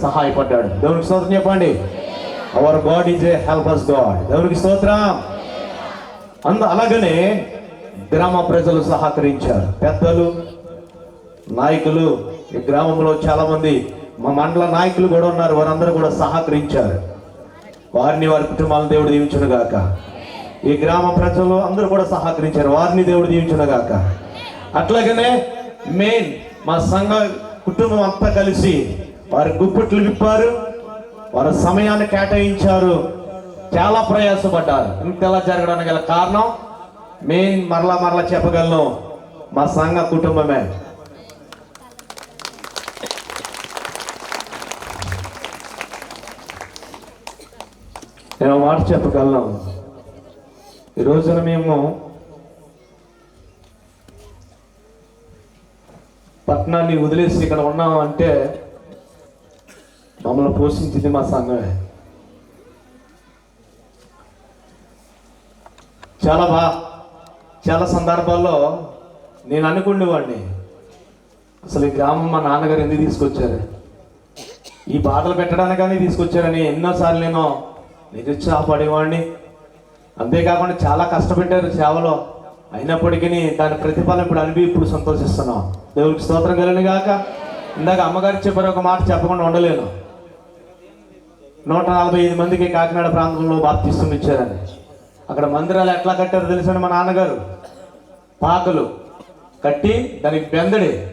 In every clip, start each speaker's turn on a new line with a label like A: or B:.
A: సహాయపడ్డాడు. దేవునికి స్తోత్రం చెప్పండి. Our God is a help us God దేవునికి స్తోత్రం. అందు అలాగనే గ్రామ ప్రజలు సహకరించారు. పెద్దలు నాయకులు ఈ గ్రామంలో చాలామంది మా మండల నాయకులు కూడా ఉన్నారు. వారందరూ కూడా సహకరించారు. వారిని వారి కుటుంబాలను దేవుడు దీవించును గాక. ఈ గ్రామ ప్రజలు అందరూ కూడా సహకరించారు. వారిని దేవుడు దీవించును గాక. అట్లాగనే మెయిన్ మా సంఘ కుటుంబం అంతా కలిసి వారి గుప్పట్లు విప్పారు. వారి సమయాన్ని కేటాయించారు. చాలా ప్రయాసపడ్డారు. ఇంతలా జరగడానికి గల కారణం? మెయిన్ మరలా మరలా చెప్పగలను. మా సంఘ కుటుంబమే. నేను మాట చెప్పగలను. ఈ రోజున మేము పట్టణాన్ని వదిలేసి ఇక్కడ ఉన్నాం అంటే మమ్మల్ని పోషించింది మా సంఘమే చాలా బా చాలా సందర్భాల్లో నేను అనుకునేవాడిని అసలు ఈ గ్రామం మా నాన్నగారు ఎందుకు తీసుకొచ్చారు? ఈ పాటలు పెట్టడానికని తీసుకొచ్చారని ఎన్నోసార్లు నేను నిరుత్సాహపడేవాడిని. అంతేకాకుండా చాలా కష్టపెట్టారు సేవలో. అయినప్పటికీ దాని ప్రతిఫలం ఇప్పుడు అనిపి ఇప్పుడు సంతోషిస్తున్నాం. దేవుడికి స్తోత్రం కలిగిన గాక. ఇందాక అమ్మగారు చెప్పారు ఒక మాట చెప్పకుండా ఉండలేను. నూట నలభై ఐదు మందికి కాకినాడ ప్రాంతంలో బాప్తిస్తుంది ఇచ్చారని అక్కడ మందిరాలు ఎట్లా కట్టారో తెలుసండి మా నాన్నగారు? పాకలు కట్టి దానికి బెందడి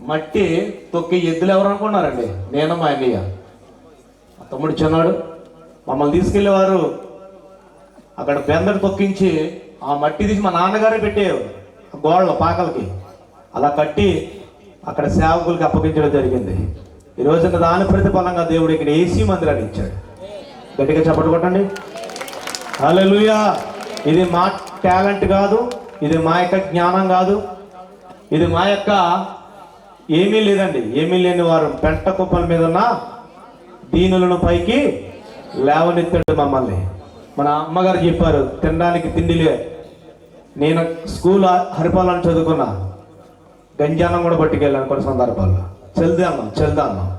A: మట్టి తొక్కి ఎద్దులు ఎవరు అనుకున్నారండి? నేను మా అన్నయ్య. మా తమ్ముడు చిన్నాడు. మమ్మల్ని తీసుకెళ్ళేవారు. అక్కడ బెందడి తొక్కించి ఆ మట్టి తీసి మా నాన్నగారే పెట్టేవారు ఆ గోడలు పాకలకి. అలా కట్టి అక్కడ సేవకులకి అప్పగించడం జరిగింది. ఈ రోజున దాని ప్రతిఫలంగా దేవుడు ఇక్కడ ఏసీ మందిరాన్ని ఇచ్చాడు. గట్టిగా చప్పట్లు కొట్టండి. హల్లెలూయా. ఇది మా టాలెంట్ కాదు ఇది మా యొక్క జ్ఞానం కాదు ఇది మా యొక్క ఏమీ లేదండి. ఏమీ లేని వారు పెంట కుప్పల మీద ఉన్న దీనులను పైకి లేవనెత్తాడు మమ్మల్ని. మన అమ్మగారు చెప్పారు తినడానికి తిండిలే నేను స్కూల్ హరిపాలను చదువుకున్నా. గంజానం కూడా పట్టుకెళ్ళాను కొన్ని సందర్భాల్లో. చెల్దామా చెల్దామా?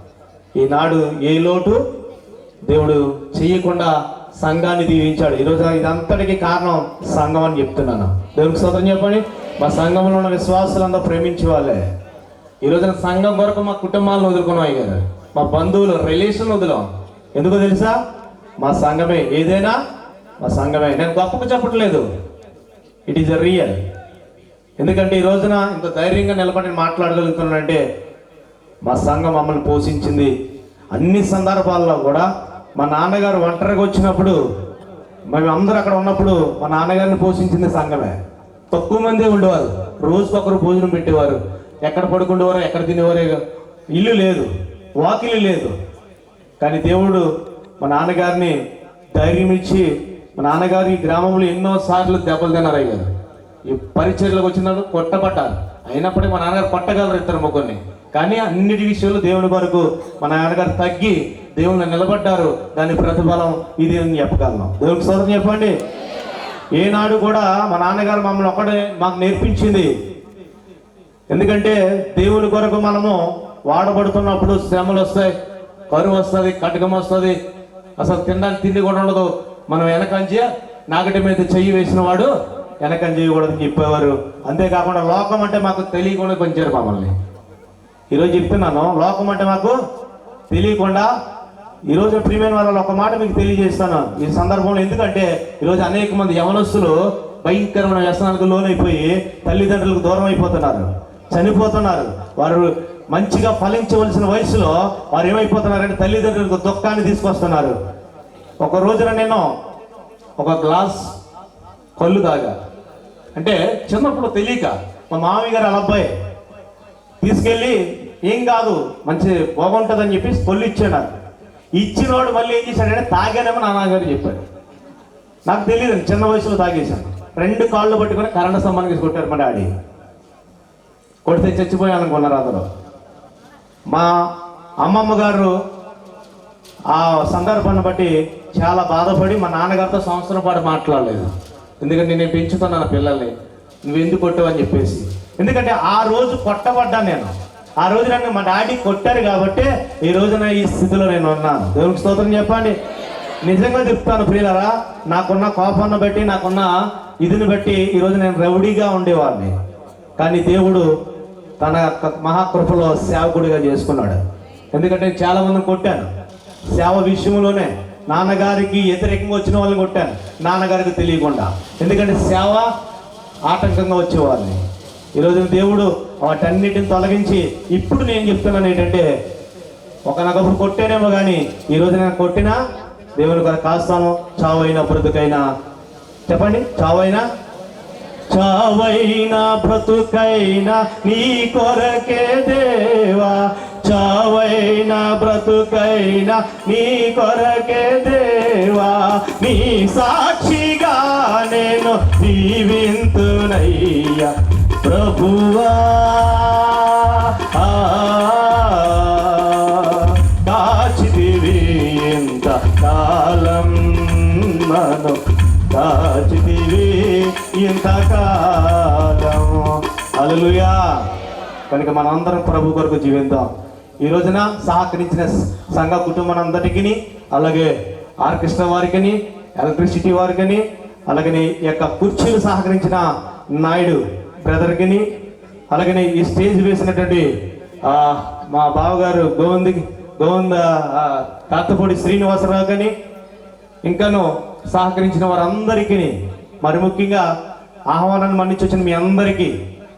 A: ఈనాడు ఏ లోటు? దేవుడు చేయకుండా సంఘాన్ని దీవించాడు. ఈరోజు ఇదంతటికి కారణం సంఘం అని చెప్తున్నాను. దేవునికి సోదరం చెప్పండి. మా సంఘంలో ఉన్న విశ్వాసులందరూ ప్రేమించే వాళ్ళే. ఈ రోజున సంఘం కొరకు మా కుటుంబాలను వదులుకున్నాయి అయ్యారు మా బంధువులు రిలేషన్ వదిలాం. ఎందుకో తెలుసా? మా సంఘమే ఏదైనా మా సంఘమే. నేను గొప్పకు చెప్పట్లేదు. ఇట్ ఈస్ అ రియల్ ఎందుకంటే ఈ రోజున ఇంత ధైర్యంగా నిలబడి మాట్లాడగలుగుతున్నానంటే మా సంఘం మమ్మల్ని పోషించింది. అన్ని సందర్భాల్లో కూడా మా నాన్నగారు ఒంటరిగా వచ్చినప్పుడు మేము అందరూ అక్కడ ఉన్నప్పుడు మా నాన్నగారిని పోషించింది సంఘమే. తక్కువ మందే ఉండేవారు. రోజుకొకరు భోజనం పెట్టేవారు. ఎక్కడ పడుకుండేవారో ఎక్కడ తినేవారే ఇల్లు లేదు వాకిలి లేదు. కానీ దేవుడు మా నాన్నగారిని ధైర్యం ఇచ్చి మా నాన్నగారు ఈ గ్రామంలో ఎన్నో సార్లు దెబ్బలు తిన్నారు అయ్యారు ఈ పరిచర్లకు వచ్చినాడు కొట్టబట్టారు అయినప్పటికీ మా నాన్నగారు కొట్టగలరు ఇద్దరు ముగ్గురిని. కానీ అన్నిటి విషయంలో దేవుని వరకు మా నాన్నగారు తగ్గి దేవుని నిలబడ్డారు. దాని ప్రతిఫలం ఇది అని చెప్పగలను. దేవునికి సోదరం చెప్పండి. ఏనాడు కూడా మా నాన్నగారు మమ్మల్ని ఒక్కడే మాకు నేర్పించింది. ఎందుకంటే దేవుని కొరకు మనము వాడబడుతున్నప్పుడు శ్రమలు వస్తాయి కరువు వస్తుంది కటకం వస్తుంది. అసలు తినడానికి తిండి కూడా ఉండదు. మనం వెనకంజ నాగటి మీద చెయ్యి వేసిన వాడు చేయకూడదు చేయకూడదని చెప్పేవారు అంతేకాకుండా లోకం అంటే మాకు తెలియకుండా పెంచారు మమ్మల్ని. ఈరోజు చెప్తున్నాను లోకం అంటే మాకు తెలియకుండా ఈరోజు ప్రియమైన వాళ్ళ ఒక మాట మీకు తెలియజేస్తాను. ఈ సందర్భంలో ఎందుకంటే ఈరోజు అనేక మంది యవనస్తులు భయంకరమైన వ్యసనాలకు లోనైపోయి తల్లిదండ్రులకు దూరం అయిపోతున్నారు చనిపోతున్నారు. వారు మంచిగా ఫలించవలసిన వయసులో వారు ఏమైపోతున్నారంటే తల్లిదండ్రులకు దుఃఖాన్ని తీసుకొస్తున్నారు. ఒక రోజున నేను ఒక గ్లాస్ కళ్ళు తాగా. అంటే చిన్నప్పుడు తెలియక మా మామయ్య గారు అలా అబ్బాయి తీసుకెళ్ళి ఏం కాదు మంచి బాగుంటుందని చెప్పి పొల్లు ఇచ్చాడు నాకు. ఇచ్చినోడు మళ్ళీ ఏం చేశాడంటే తాగానేమో నాన్నగారు చెప్పాడు నాకు తెలియదు చిన్న వయసులో తాగేశాను. రెండు కాళ్ళు పట్టుకొని కరెంటు సంబంధించి కొట్టారు మా డాడీ. కొడితే చచ్చిపోయాను అనుకున్నారు మా అమ్మమ్మ గారు ఆ సందర్భాన్ని బట్టి చాలా బాధపడి మా నాన్నగారితో సంవత్సరం పాటు మాట్లాడలేదు. ఎందుకంటే నేను పెంచుతున్నాను పిల్లల్ని. నువ్వు ఎందుకు కొట్టావని చెప్పేసి. ఎందుకంటే ఆ రోజు కొట్టబడ్డా నేను. ఆ రోజు నన్ను మా డాడీ కొట్టారు కాబట్టి ఈ రోజున ఈ స్థితిలో నేను ఉన్నాను దేవునికి స్తోత్రం చెప్పండి. నిజంగా చెప్తాను ప్రియులరా నాకున్న కోపాన్ని బట్టి నాకున్న ఇదిని బట్టి ఈరోజు నేను రౌడీగా ఉండేవాడిని. కానీ దేవుడు తన మహాకృపలో సేవకుడిగా చేసుకున్నాడు. ఎందుకంటే నేను చాలా మంది కొట్టాను. సేవ విషయంలోనే నాన్నగారికి వ్యతిరేకంగా వచ్చిన వాళ్ళని కొట్టాను. నాన్నగారికి తెలియకుండా. ఎందుకంటే సేవ ఆటంకంగా వచ్చేవాళ్ళని ఈరోజు దేవుడు వాటన్నిటిని తొలగించి ఇప్పుడు నేను చెప్తున్నాను ఏంటంటే ఒకనొకప్పుడు కొట్టానేమో కానీ ఈరోజు నేను కొట్టినా దేవుని కొరకు కాస్తాను చావైనా బ్రతుకైనా. చెప్పండి చావైనా? చావైనా బ్రతుకైనా నీ కొరకే దేవా. చావైనా బ్రతుకైనా నీ కొరకే దేవా. నీ సాక్షిగా నేను జీవింతునయ్యా. ప్రభువా ఆ, ఎంత కాలం మనం. కాచితివి ఎంత కాలం. అలలుయా కనుక మనందరం ప్రభు కొరకు జీవిద్దాం ఈ రోజున సహకరించిన సంఘ కుటుంబానందరికీ అలాగే ఆర్కెస్ట్రా వారికిని ఎలక్ట్రిసిటీ వారికిని అలాగని ఈ యొక్క కుర్చీలు సహకరించిన నాయుడు బ్రదర్కిని అలాగనే ఈ స్టేజ్ వేసినటువంటి మా బావగారు గోవింద్ గోవింద ఆ, తాతపూడి శ్రీనివాసరావు కానీ ఇంకాను సహకరించిన వారందరికీ మరి ముఖ్యంగా ఆహ్వానాన్ని మన్నించి వచ్చిన మీ అందరికీ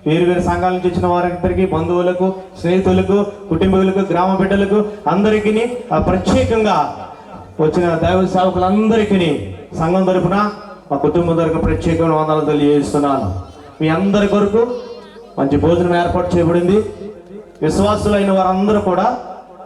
A: వేరు వేరు సంఘాల నుంచి వచ్చిన వారందరికీ బంధువులకు స్నేహితులకు కుటుంబీకులకు గ్రామ బిడ్డలకు అందరికీ ప్రత్యేకంగా వచ్చిన దైవ సేవకులందరికీ సంఘం తరపున మా కుటుంబం తరపున ప్రత్యేకమైన వందలు తెలియజేస్తున్నాను. మీ అందరి కొరకు మంచి భోజనం ఏర్పాటు చేయబడింది. విశ్వాసులైన వారందరూ కూడా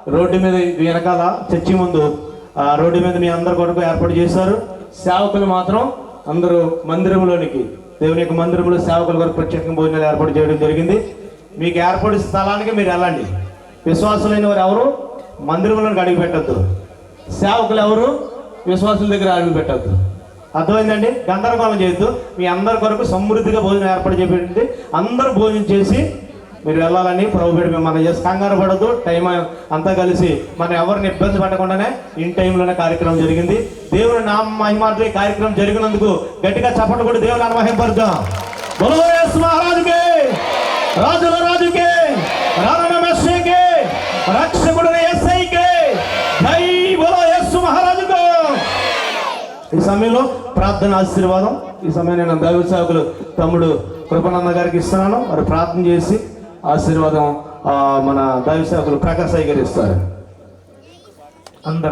A: రోడ్డు మీద వెనకాల చర్చి ముందు ఆ రోడ్డు మీద మీ అందరి కొరకు ఏర్పాటు చేశారు. సేవకులు మాత్రం అందరూ మందిరంలోనికి దేవుని యొక్క మందిరంలో సేవకుల కొరకు ప్రత్యేకంగా భోజనాలు ఏర్పాటు చేయడం జరిగింది. మీకు ఏర్పాటు స్థలానికి మీరు వెళ్ళండి. విశ్వాసులైన వారు ఎవరు? మందిరంలోనికి అడిగి పెట్టద్దు. సేవకులు ఎవరు? విశ్వాసుల దగ్గర అడిగి పెట్టద్దు. అర్థమైందండి? గందరగోళం చేయొద్దు. మీ అందరి కొరకు సమృద్ధిగా భోజనం ఏర్పాటు చేయండి అందరూ భోజనం చేసి మీరు వెళ్ళాలని ప్రభు మిమ్మల్ని చేసి కంగారు పడద్దు. టైం అంతా కలిసి మనం ఎవరిని ఇబ్బంది పెట్టకుండానే ఇన్ టైంలోనే కార్యక్రమం జరిగింది. దేవుని నా మహిమార్థం ఈ కార్యక్రమం జరిగినందుకు గట్టిగా చప్పట్లు కూడా దేవుని అనుమహింపరుద్దాం బలో మహారాజుకే రాజుల రాజుకే రావణ ఈ సమయంలో ప్రార్థన ఆశీర్వాదం. ఈ సమయం నేను దైవ సేవకులు తమ్ముడు కృపనంద గారికి ఇస్తున్నాను. మరి ప్రార్థన చేసి ఆశీర్వాదం ఆ, మన దైవ సేవకులు ప్రకాశ్ గారు ఇస్తారు. అందరు